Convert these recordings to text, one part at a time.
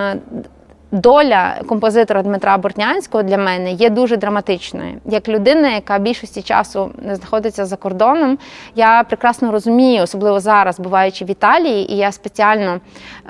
Uh, Доля композитора Дмитра Бортнянського для мене є дуже драматичною. Як людина, яка більшості часу знаходиться за кордоном, я прекрасно розумію, особливо зараз, буваючи в Італії, і я спеціально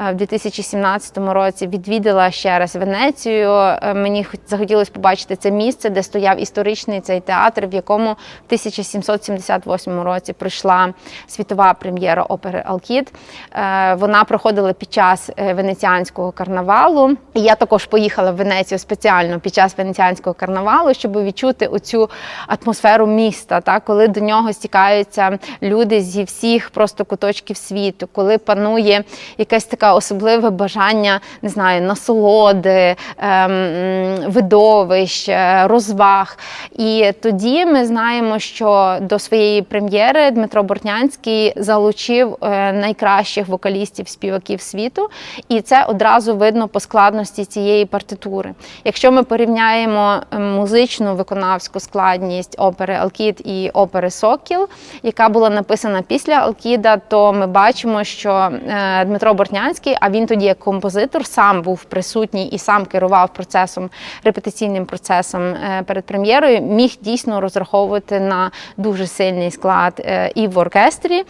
е, в 2017 році відвідала ще раз Венецію. Е, Мені хот- захотілося побачити це місце, де стояв історичний цей театр, в якому в 1778 році прийшла світова прем'єра опери Алкід. Е, Вона проходила під час венеціанського карнавалу. І я також поїхала в Венецію спеціально під час венеціанського карнавалу, щоб відчути оцю атмосферу міста, та коли до нього стікаються люди зі всіх просто куточків світу, коли панує якесь таке особливе бажання, не знаю, насолоди, ем, видовищ, е, розваг. І тоді ми знаємо, що до своєї прем'єри Дмитро Бортнянський залучив е, найкращих вокалістів, співаків світу, і це одразу видно по складності цієї партитури. Якщо ми порівняємо е, музичну виконавську складність опери Алкід і опери Сокіл, яка була написана після Алкіда, то ми бачимо, що е, Дмитро Бортнянський, а він тоді як композитор сам був присутній і сам керував процесом, репетиційним процесом е, перед прем'єрою, міг дійсно розраховувати на дуже сильний склад е, і в оркестрі,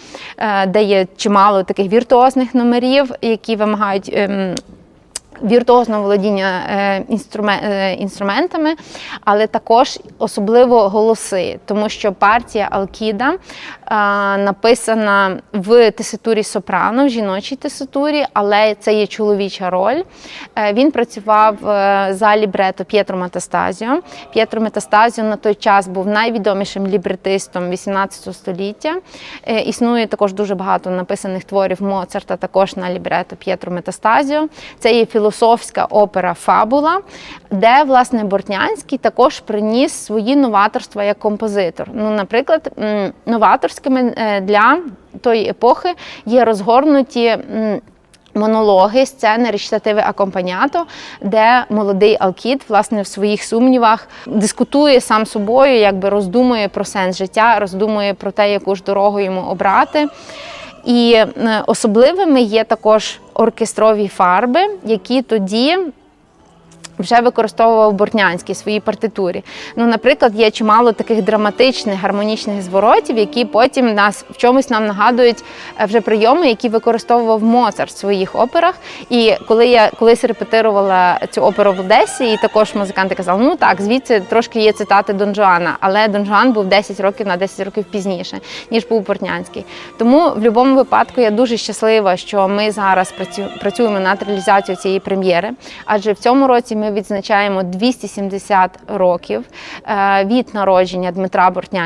де є чимало таких віртуозних номерів, які вимагають. Віртуозного володіння е, е, інструментами, але також особливо голоси, тому що партія Алкіда е, написана в теситурі сопрано, в жіночій теситурі, але це є чоловіча роль. Він працював за лібрето П'єтро Метастазіо. П'єтро Метастазіо на той час був найвідомішим лібретистом 18 століття. Існує також дуже багато написаних творів Моцарта, також на лібрето П'єтро Метастазіо. Це є філософська опера Фабула, де власне Бортнянський також приніс свої новаторства як композитор. Ну, наприклад, новаторськими е, для тої епохи є розгорнуті. Монологи, сцени, речитативи акомпанято, де молодий Алкід, власне, в своїх сумнівах дискутує сам собою, якби роздумує про сенс життя, роздумує про те, яку ж дорогу йому обрати. І е, особливими є також оркестрові фарби, які тоді вже використовував Бортнянський в своїй партитурі. Ну, наприклад, є чимало таких драматичних гармонічних зворотів, які потім нас в чомусь нам нагадують е, вже прийоми, які використовував Моцарт в своїх операх. І коли я колись репетирувала цю оперу в Одесі, і також музиканти казали, ну так, звідси трошки є цитати Дон Жуана, але Дон Жуан був 10 років на 10 років пізніше, ніж був Бортнянський. Тому в будь-якому випадку я дуже щаслива, що ми зараз працюємо над реалізацією цієї прем'єри, адже в цьому році ми відзначаємо 270 років е, від народження Дмитра Бортнянського.